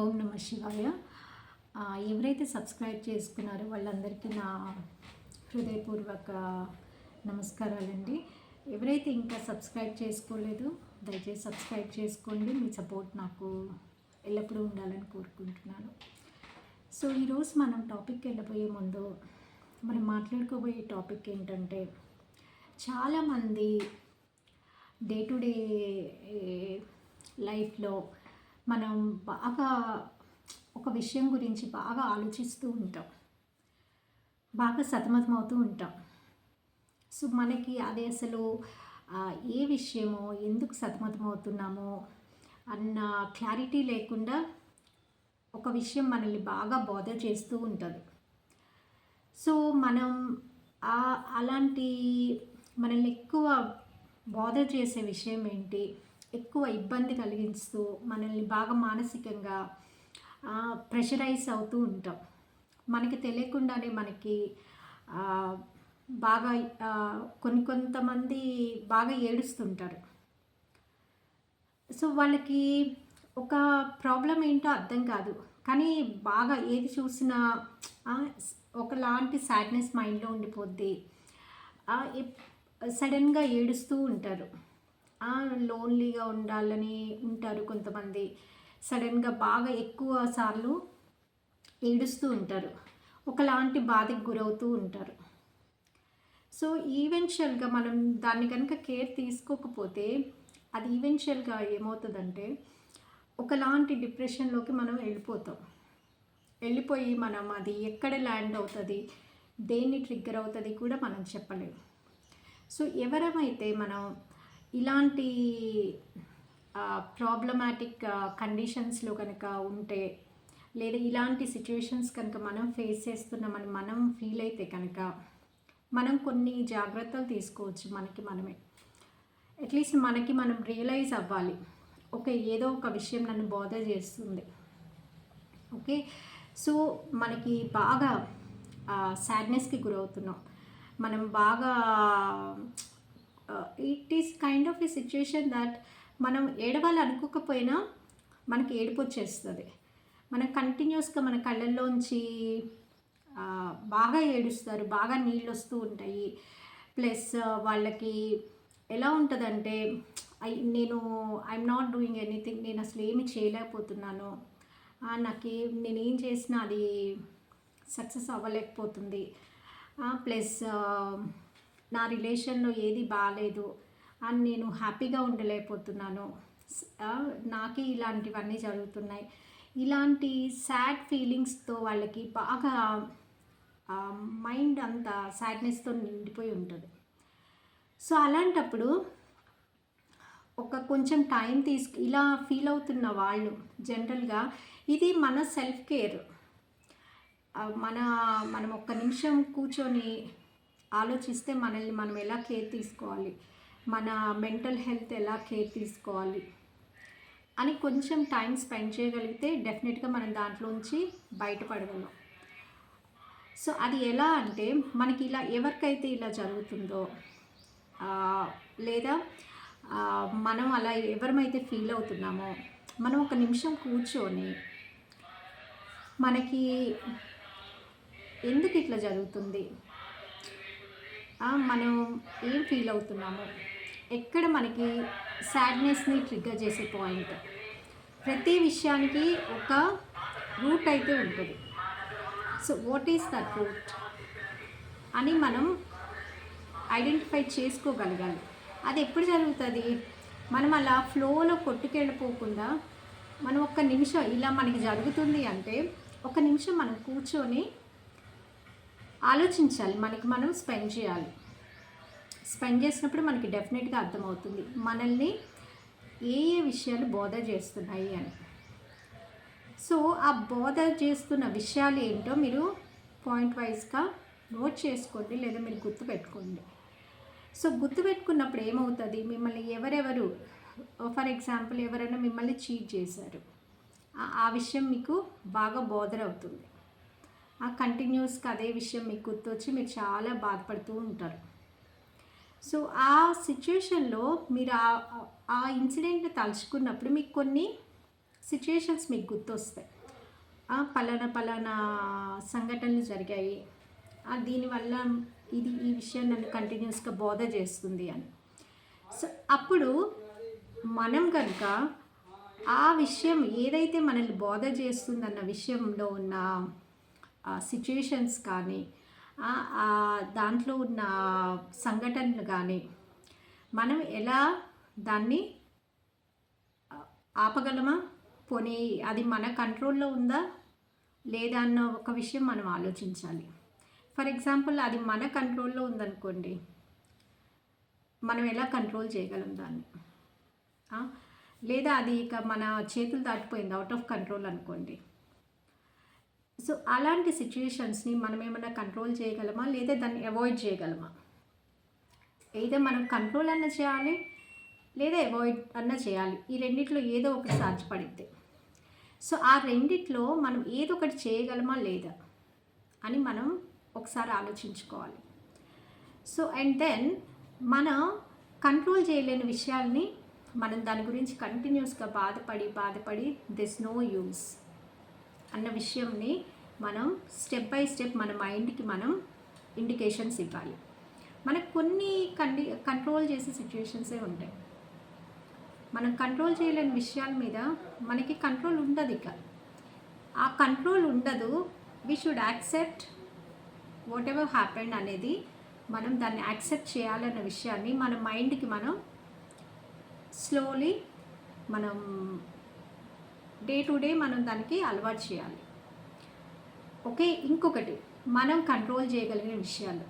ఓం నమ శివాయ. ఎవరైతే సబ్స్క్రైబ్ చేసుకున్నారో వాళ్ళందరికీ నా హృదయపూర్వక నమస్కారాలండి. ఎవరైతే ఇంకా సబ్స్క్రైబ్ చేసుకోలేదు దయచేసి సబ్స్క్రైబ్ చేసుకోండి. మీ సపోర్ట్ నాకు ఎల్లప్పుడూ ఉండాలని కోరుకుంటున్నాను. సో ఈరోజు మనం టాపిక్ వెళ్ళబోయే ముందు మనం మాట్లాడుకోబోయే టాపిక్ ఏంటంటే చాలామంది డే టు డే లైఫ్లో మనం బాగా ఒక విషయం గురించి బాగా ఆలోచిస్తూ ఉంటాం. బాగా సతమతమవుతూ ఉంటాం. సో మనకి అది అసలు ఏ విషయమో ఎందుకు సతమతమవుతున్నామో అన్న క్లారిటీ లేకుండా ఒక విషయం మనల్ని బాగా బోధ చేస్తూ ఉంటుంది. సో మనం అలాంటి మనల్ని ఎక్కువ బోధ చేసే విషయం ఏంటి? ఎక్కువ ఇబ్బంది కలిగిస్తూ మనల్ని బాగా మానసికంగా ప్రెషరైజ్ అవుతూ ఉంటాం. మనకి తెలియకుండానే మనకి బాగా కొన్ని కొంతమంది బాగా ఏడుస్తుంటారు. సో వాళ్ళకి ఒక ప్రాబ్లం ఏంటో అర్థం కాదు. కానీ బాగా ఏది చూసినా ఒకలాంటి సాడ్నెస్ మైండ్లో ఉండిపోద్ది. సడన్గా ఏడుస్తూ ఉంటారు. లోన్లీగా ఉండాలని ఉంటారు కొంతమంది. సడన్గా బాగా ఎక్కువ సార్లు ఏడుస్తూ ఉంటారు. ఒకలాంటి బాధకు గురవుతూ ఉంటారు. సో ఈవెన్షియల్గా మనం దాన్ని కనుక కేర్ తీసుకోకపోతే అది ఈవెన్షియల్గా ఏమవుతుందంటే ఒకలాంటి డిప్రెషన్లోకి మనం వెళ్ళిపోతాం. వెళ్ళిపోయి మనం అది ఎక్కడ ల్యాండ్ అవుతుంది దేన్ని ట్రిగ్గర్ అవుతుంది కూడా మనం చెప్పలేము సో ఎవరమైతే మనం ఇలాంటి ప్రాబ్లమాటిక్ కండిషన్స్లో కనుక ఉంటే లేదా ఇలాంటి సిచ్యువేషన్స్ కనుక మనం ఫేస్ చేస్తున్నామని మనం ఫీల్ అయితే కనుక మనం కొన్ని జాగ్రత్తలు తీసుకోవచ్చు మనకి మనమే. అట్లీస్ట్ మనకి మనం రియలైజ్ అవ్వాలి. ఓకే ఏదో ఒక విషయం నన్ను బాధ చేస్తుంది. ఓకే? సో మనకి బాగా సాడ్నెస్కి గురవుతున్నాం. మనం బాగా it is kind of a situation that మనం ఏడవాలి అనుకోకపోయినా మనకి ఏడుపు వచ్చేస్తుంది. మనం కంటిన్యూస్గా మన కళ్ళల్లోంచి బాగా ఏడుస్తారు బాగా నీళ్ళు వస్తూ ఉంటాయి. ప్లస్ uh, వాళ్ళకి ఎలా ఉంటుందంటే ఐ నేను ఐఎమ్ నాట్ డూయింగ్ ఎనీథింగ్ నేను అసలు ఏమి చేయలేకపోతున్నాను. నాకు నేను నేనేం చేసినా అది సక్సెస్ అవ్వలేకపోతుంది. ప్లస్ నా రిలేషన్లో ఏది బాగాలేదు అని నేను హ్యాపీగా ఉండలేకపోతున్నాను. నాకే ఇలాంటివన్నీ జరుగుతున్నాయి. ఇలాంటి సాడ్ ఫీలింగ్స్తో వాళ్ళకి బాగా మైండ్ అంతా సాడ్నెస్తో నిండిపోయి ఉంటుంది. సో అలాంటప్పుడు ఒక కొంచెం టైం తీసుకు ఇలా ఫీల్ అవుతున్న వాళ్ళు జనరల్గా ఇది మన సెల్ఫ్ కేర్. మన మనం ఒక్క నిమిషం కూర్చొని ఆలోచిస్తే మనల్ని మనం ఎలా కేర్ తీసుకోవాలి? మన మెంటల్ హెల్త్ ఎలా కేర్ తీసుకోవాలి? అని కొంచెం టైం స్పెండ్ చేయగలిగితే డెఫినెట్గా మనం దాంట్లోంచి బయటపడగలం. సో అది ఎలా అంటే మనకి ఇలా ఎవరికైతే ఇలా జరుగుతుందో లేదా మనం అలా ఎవరమైతే ఫీల్ అవుతున్నామో మనం ఒక నిమిషం కూర్చొని మనకి ఎందుకు ఇట్లా జరుగుతుంది? మనం ఏం ఫీల్ అవుతున్నాము ఎక్కడ మనకి సాడ్నెస్ని ట్రిగ్గర్ చేసే పాయింట్ ప్రతి విషయానికి ఒక రూట్ అయితే ఉంటుంది. So what is that root అని మనం ఐడెంటిఫై చేసుకోగలగాలి. అది ఎప్పుడు జరుగుతుంది? మనం అలా ఫ్లోలో కొట్టుకెళ్ళిపోకుండా మనం ఒక్క నిమిషం ఇలా మనకి జరుగుతుంది అంటే ఒక నిమిషం మనం కూర్చొని ఆలోచించాలి మనకి మనం స్పెండ్ చేయాలి. స్పెండ్ చేసినప్పుడు మనకి డెఫినెట్గా అర్థమవుతుంది మనల్ని ఏ ఏ విషయాలు బోధ చేస్తున్నాయి అని. సో ఆ బోధ చేస్తున్న విషయాలు ఏంటో మీరు పాయింట్ వైజ్గా నోట్ చేసుకోండి లేదా మీరు గుర్తుపెట్టుకోండి సో గుర్తుపెట్టుకున్నప్పుడు ఏమవుతుంది? మిమ్మల్ని ఎవరెవరు ఫర్ ఎగ్జాంపుల్ ఎవరైనా మిమ్మల్ని చీట్ చేశారు. ఆ- విషయం మీకు బాగా బోధర అవుతుంది. ఆ కంటిన్యూస్గా అదే విషయం మీకు గుర్తొచ్చి మీరు చాలా బాధపడుతూ ఉంటారు. సో ఆ సిచ్యుయేషన్లో మీరు ఆ ఆ ఇన్సిడెంట్ తలుచుకున్నప్పుడు మీకు కొన్ని సిచ్యుయేషన్స్ మీకు గుర్తొస్తాయి. ఆ, పలానా పలానా సంఘటనలు జరిగాయి. ఆ, దీనివల్ల ఇది ఈ విషయం నన్ను కంటిన్యూస్గా బోధ చేస్తుంది అని. సో అప్పుడు మనం కనుక ఆ విషయం ఏదైతే మనల్ని బోధ చేస్తుందన్న విషయంలో ఉన్న సిచ్యుయేషన్స్ కానీ దాంట్లో ఉన్న సంఘటనలు కానీ మనం ఎలా దాన్ని ఆపగలమా? పోనీ అది మన కంట్రోల్లో ఉందా? లేదా అన్న ఒక విషయం మనం ఆలోచించాలి. ఫర్ ఎగ్జాంపుల్ అది మన కంట్రోల్లో ఉందనుకోండి మనం ఎలా కంట్రోల్ చేయగలం దాన్ని? లేదా అది ఇక మన చేతులు దాటిపోయింది అవుట్ ఆఫ్ కంట్రోల్ అనుకోండి. సో అలాంటి సిచ్యుయేషన్స్ని మనం ఏమైనా కంట్రోల్ చేయగలమా? లేదా దాన్ని అవాయిడ్ చేయగలమా? ఏదో మనం కంట్రోల్ అన్న చేయాలి లేదా అవాయిడ్ అన్న చేయాలి. ఈ రెండిట్లో ఏదో ఒకటి సాధ్యపడిద్ది. సో ఆ రెండిట్లో మనం ఏదో ఒకటి చేయగలమా లేదా అని మనం ఒకసారి ఆలోచించుకోవాలి. సో అండ్ దెన్ మన కంట్రోల్ చేయలేని విషయాల్ని మనం దాని గురించి కంటిన్యూస్గా బాధపడి బాధపడి దిస్ నో యూస్ అన్న విషయంని మనం స్టెప్ బై స్టెప్ మన మైండ్కి మనం ఇండికేషన్స్ ఇవ్వాలి. మనకు కొన్ని కండి కంట్రోల్ చేసే సిచ్యువేషన్సే ఉంటాయి. మనం కంట్రోల్ చేయలేని విషయాల మీద మనకి కంట్రోల్ ఉండదు ఇక. ఆ కంట్రోల్ ఉండదు. We should accept what ever happened అనేది మనం దాన్ని యాక్సెప్ట్ చేయాలన్న విషయాన్ని మన మైండ్కి మనం స్లోలీ మనం డే టు డే మనం దానికి అలవాటు చేయాలి. ఓకే ఇంకొకటి మనం కంట్రోల్ చేయగలిగిన విషయాలు.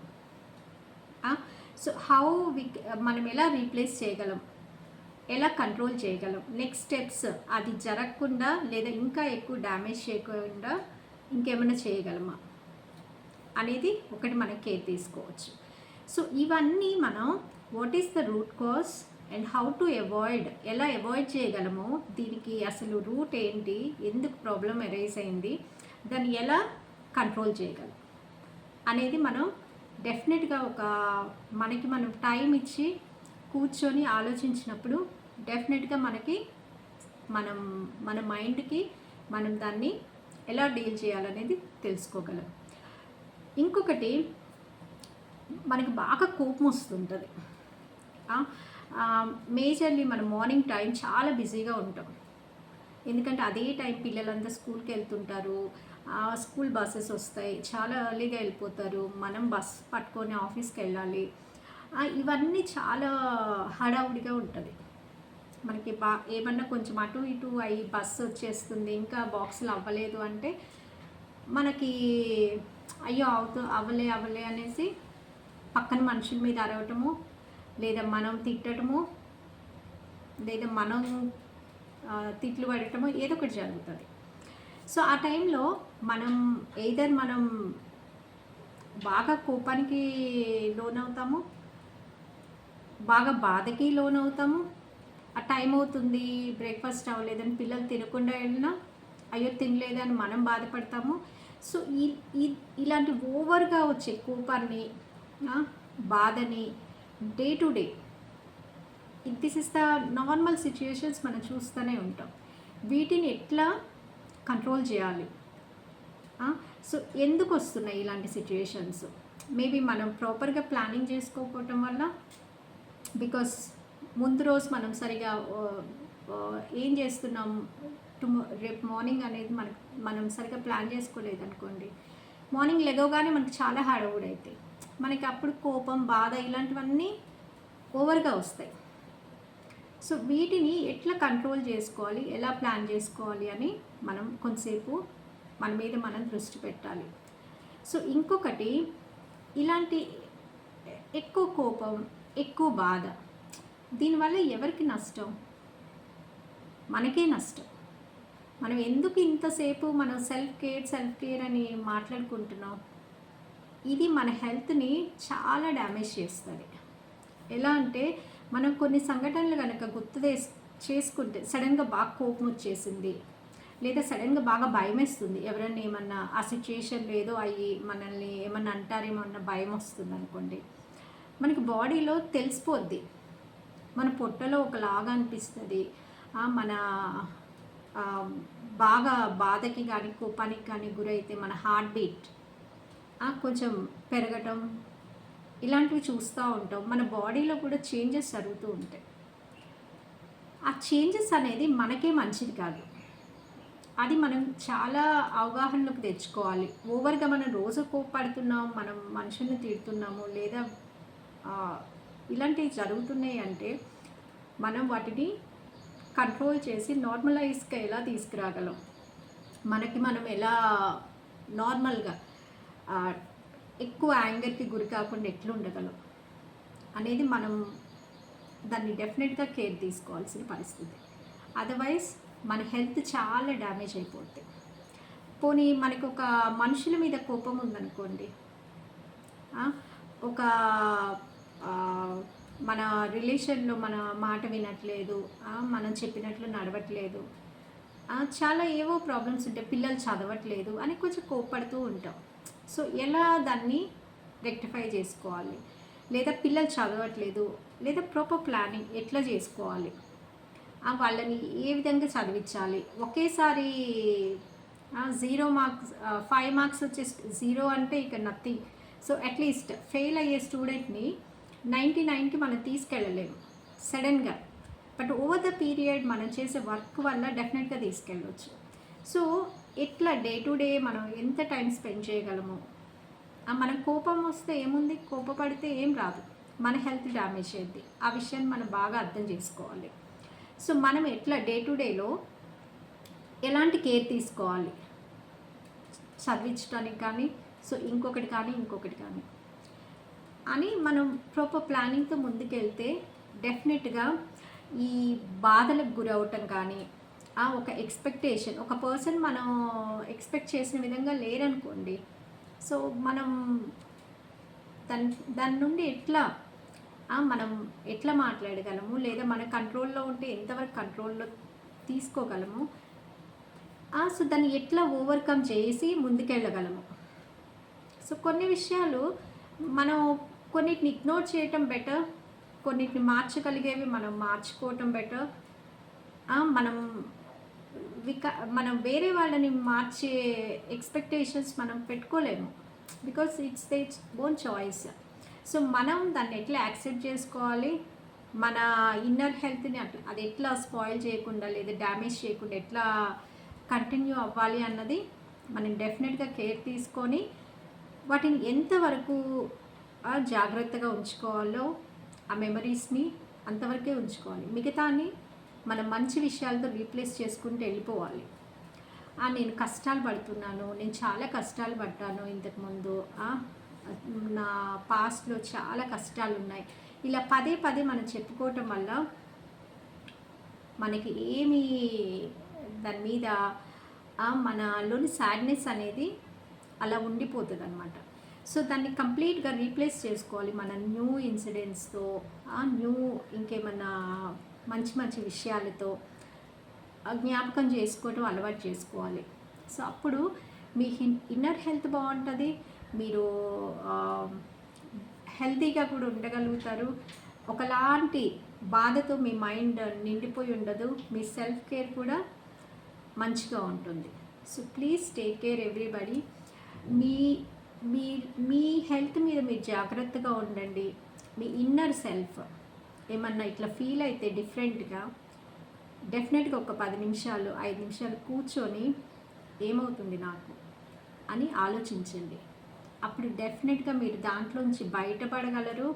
సో హౌ వి మనం ఎలా రీప్లేస్ చేయగలం? ఎలా కంట్రోల్ చేయగలం? నెక్స్ట్ స్టెప్స్ అది జరగకుండా లేదా ఇంకా ఎక్కువ డ్యామేజ్ చేయకుండా ఇంకేమైనా చేయగలమా? అనేది ఒకటి మనం కేర్ తీసుకోవచ్చు. సో ఇవన్నీ మనం what is the root cause and how to avoid ఎలా అవాయిడ్ చేయగలమో? దీనికి అసలు రూట్ ఏంటి? ఎందుకు ప్రాబ్లం ఎరైజ్ అయింది? దాన్ని ఎలా కంట్రోల్ చేయగలం? అనేది మనం డెఫినెట్గా ఒక మనకి మనం టైం ఇచ్చి కూర్చొని ఆలోచించినప్పుడు డెఫినెట్గా మనకి మనం మన మైండ్కి మనం దాన్ని ఎలా డీల్ చేయాలనేది తెలుసుకోగలం. ఇంకొకటి మనకి బాగా కోపం వస్తుంటుంది. మేజర్లీ మనం మార్నింగ్ టైం చాలా బిజీగా ఉంటాం. ఎందుకంటే అదే టైం పిల్లలంతా స్కూల్కి వెళ్తుంటారు. స్కూల్ బస్సెస్ వస్తాయి. చాలా ఎర్లీగా వెళ్ళిపోతారు. మనం బస్ పట్టుకొని ఆఫీస్కి వెళ్ళాలి. ఇవన్నీ చాలా హడావుడిగా ఉంటుంది. మనకి బా ఏమన్నా కొంచెం అటు ఇటు అయ్యి బస్సు వచ్చేస్తుంది. ఇంకా బాక్సులు అవ్వలేదు అంటే మనకి అయ్యో అవుతూ అవ్వలే అవ్వలే అనేసి పక్కన మనుషుల మీద అరవటము లేదా మనం తిట్టడము లేదా మనం తిట్లు పడటము ఏదో ఒకటి జరుగుతుంది. సో ఆ టైంలో మనం ఏదర్ మనం బాగా కోపానికి లోనవుతాము బాగా బాధకి లోనవుతాము ఆ టైం అవుతుంది బ్రేక్ఫాస్ట్ అవ్వలేదని పిల్లలు తినకుండా వెళ్ళినా అయ్యో తినలేదని మనం బాధపడతాము. సో ఈ ఇలాంటి ఓవర్గా వచ్చే కోపాన్ని బాధని day to day. This is the normal situations మనం చూస్తూనే ఉంటాం. వీటిని ఎట్లా కంట్రోల్ చేయాలి? సో ఎందుకు వస్తున్నాయి ఇలాంటి సిచ్యుయేషన్స్ మేబీ మనం ప్రాపర్గా ప్లానింగ్ చేసుకోకపోవటం వల్ల బికాస్ ముందు రోజు మనం సరిగా ఏం చేస్తున్నాం? టుమో రేపు మార్నింగ్ అనేది మనకు మనం సరిగా ప్లాన్ చేసుకోలేదు అనుకోండి మార్నింగ్ లెగవగానే మనకు చాలా హడావుడి అవుతాయి మనకి అప్పుడు కోపం బాధ ఇలాంటివన్నీ ఓవర్గా వస్తాయి. సో వీటిని ఎట్లా కంట్రోల్ చేసుకోవాలి? ఎలా ప్లాన్ చేసుకోవాలి అని మనం కొంతసేపు మన మీద మనం దృష్టి పెట్టాలి. సో ఇంకొకటి ఇలాంటి ఎక్కువ కోపం ఎక్కువ బాధ దీనివల్ల ఎవరికి నష్టం? మనకే నష్టం. మనం ఎందుకు ఇంతసేపు మనం సెల్ఫ్ కేర్ సెల్ఫ్ కేర్ అని మాట్లాడుకుంటున్నాం? ఇది మన హెల్త్ని చాలా డ్యామేజ్ చేస్తుంది. ఎలా అంటే మనం కొన్ని సంఘటనలు కనుక గుర్తు చేసుకుంటే సడన్గా బాగా కోపం వచ్చేసింది. లేదా సడన్గా బాగా భయం వేస్తుంది ఎవరైనా ఏమన్నా ఆ సిచ్యుయేషన్లో ఏదో అయ్యి మనల్ని ఏమన్నా అంటారేమో అన్న భయం వస్తుంది అనుకోండి మనకి బాడీలో తెలిసిపోద్ది. మన పొట్టలో ఒకలాగా అనిపిస్తుంది. మన బాగా బాధకి కానీ కోపానికి కానీ గురైతే మన హార్ట్ బీట్ కొంచెం పెరగటం ఇలాంటివి చూస్తూ ఉంటాం. మన బాడీలో కూడా చేంజెస్ జరుగుతూ ఉంటాయి. ఆ చేంజెస్ అనేది మనకే మంచిది కాదు. అది మనం చాలా అవగాహనలోకి తెచ్చుకోవాలి. ఓవర్గా మనం రోజు కోపడుతున్నాం మనం మనుషుల్ని తిడుతున్నాము లేదా ఇలాంటివి జరుగుతున్నాయి అంటే మనం వాటిని కంట్రోల్ చేసి నార్మలైజ్గా ఎలా తీసుకురాగలం? మనకి మనం ఎలా నార్మల్గా ఎక్కువ యాంగర్కి గురి కాకుండా ఎట్లా ఉండగలం అనేది మనం దాన్ని డెఫినెట్గా కేర్ తీసుకోవాల్సిన పరిస్థితి. అదర్వైజ్ మన హెల్త్ చాలా డ్యామేజ్ అయిపోతుంది పోనీ మనకు ఒక మనుషుల మీద కోపం ఉందనుకోండి ఒక మన రిలేషన్లో మన మాట వినట్లేదు మనం చెప్పినట్లు నడవట్లేదు చాలా ఏవో ప్రాబ్లమ్స్ ఉంటాయి పిల్లలు చదవట్లేదు అని కొంచెం కోప్పడుతూ ఉంటాం. సో ఎలా దాన్ని రెక్టిఫై చేసుకోవాలి? లేదా పిల్లలు చదవట్లేదు లేదా ప్రాపర్ ప్లానింగ్ ఎట్లా చేసుకోవాలి? వాళ్ళని ఏ విధంగా చదివించాలి? ఒకేసారి జీరో మార్క్స్ ఫైవ్ మార్క్స్ వచ్చే జీరో అంటే ఇక నథింగ్. సో అట్లీస్ట్ ఫెయిల్ అయ్యే స్టూడెంట్ని నైంటీ నైన్కి మనం తీసుకెళ్ళలేము సడన్గా. బట్ ఓవర్ ద పీరియడ్ మనం చేసే వర్క్ వల్ల డెఫినెట్గా తీసుకెళ్ళవచ్చు సో ఎట్లా డే టు డే మనం ఎంత టైం స్పెండ్ చేయగలము? మనం కోపం వస్తే ఏముంది? కోపపడితే ఏం రాదు. మన హెల్త్ డ్యామేజ్ అయ్యింది ఆ విషయాన్ని మనం బాగా అర్థం చేసుకోవాలి. సో మనం ఎట్లా డే టు డేలో ఎలాంటి కేర్ తీసుకోవాలి? చదివించడానికి కానీ సో ఇంకొకటి కానీ ఇంకొకటి కానీ. అని మనం ప్రాపర్ ప్లానింగ్తో ముందుకెళ్తే డెఫినెట్గా ఈ బాధలకు గురవటం కానీ ఆ ఒక ఎక్స్పెక్టేషన్ ఒక పర్సన్ మనం ఎక్స్పెక్ట్ చేసిన విధంగా లేరనుకోండి సో మనం దాని దాని నుండి ఎట్లా మనం ఎట్లా మాట్లాడగలము లేదా మన కంట్రోల్లో ఉంటే ఎంతవరకు కంట్రోల్లో తీసుకోగలము సో దాన్ని ఎట్లా ఓవర్కమ్ చేసి ముందుకెళ్ళగలము. సో కొన్ని విషయాలు మనం కొన్నిటిని ఇగ్నోర్ చేయటం బెటర్ కొన్నిటిని మార్చగలిగేవి మనం మార్చుకోవటం బెటర్ మనం విక మనం వేరే వాళ్ళని మార్చే ఎక్స్పెక్టేషన్స్ మనం పెట్టుకోలేము. Because it's their born own choice so మనం దాన్ని ఎట్లా యాక్సెప్ట్ చేసుకోవాలి? మన ఇన్నర్ హెల్త్ని అట్లా అది ఎట్లా స్పాయిల్ చేయకుండా లేదా డ్యామేజ్ చేయకుండా ఎట్లా కంటిన్యూ అవ్వాలి అన్నది మనం డెఫినెట్గా కేర్ తీసుకొని వాటిని ఎంతవరకు జాగ్రత్తగా ఉంచుకోవాలో ఆ మెమరీస్ని అంతవరకే ఉంచుకోవాలి. మిగతాన్ని మనం మంచి విషయాలతో రీప్లేస్ చేసుకుంటూ వెళ్ళిపోవాలి. నేను కష్టాలు పడుతున్నాను నేను చాలా కష్టాలు పడ్డాను ఇంతకుముందు నా పాస్ట్లో చాలా కష్టాలు ఉన్నాయి. ఇలా పదే పదే మనం చెప్పుకోవటం వల్ల మనకి ఏమి దాని మీద మనలోని సాడ్నెస్ అనేది అలా ఉండిపోతుంది అనమాట సో దాన్ని కంప్లీట్గా రీప్లేస్ చేసుకోవాలి మన న్యూ ఇన్సిడెంట్స్తో న్యూ ఇంకేమన్నా మంచి మంచి విషయాలతో జ్ఞాపకం చేసుకోవటం అలవాటు చేసుకోవాలి. సో అప్పుడు మీ ఇన్నర్ హెల్త్ బాగుంటుంది మీరు హెల్తీగా కూడా ఉండగలుగుతారు. ఒకలాంటి బాధతో మీ మైండ్ నిండిపోయి ఉండదు మీ సెల్ఫ్ కేర్ కూడా మంచిగా ఉంటుంది. So please take care everybody. మీ మీ మీ హెల్త్ మీద మీరు జాగ్రత్తగా ఉండండి. మీ ఇన్నర్ సెల్ఫ్ ఏమన్నా ఇట్లా ఫీల్ అయితే డిఫరెంట్గా డెఫినెట్గా ఒక పది నిమిషాలు ఐదు నిమిషాలు కూర్చొని ఏమవుతుంది నాకు అని ఆలోచించండి. అప్పుడు డెఫినెట్గా మీరు దాంట్లోంచి బయటపడగలరు.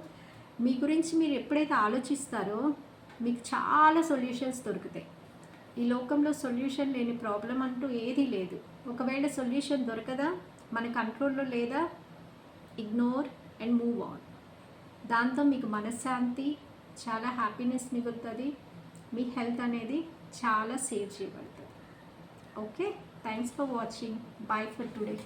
మీ గురించి మీరు ఎప్పుడైతే ఆలోచిస్తారో మీకు చాలా సొల్యూషన్స్ దొరుకుతాయి. ఈ లోకంలో సొల్యూషన్ లేని ప్రాబ్లం అంటూ ఏదీ లేదు. ఒకవేళ సొల్యూషన్ దొరకదా మన కంట్రోల్లో లేదా ఇగ్నోర్ అండ్ మూవ్ ఆన్ దాంతో మీకు మనశ్శాంతి చాలా హ్యాపీనెస్ మిగులుతుంది మీ హెల్త్ అనేది చాలా సేవ్ చేయబడుతుంది. Okay thanks for watching bye for today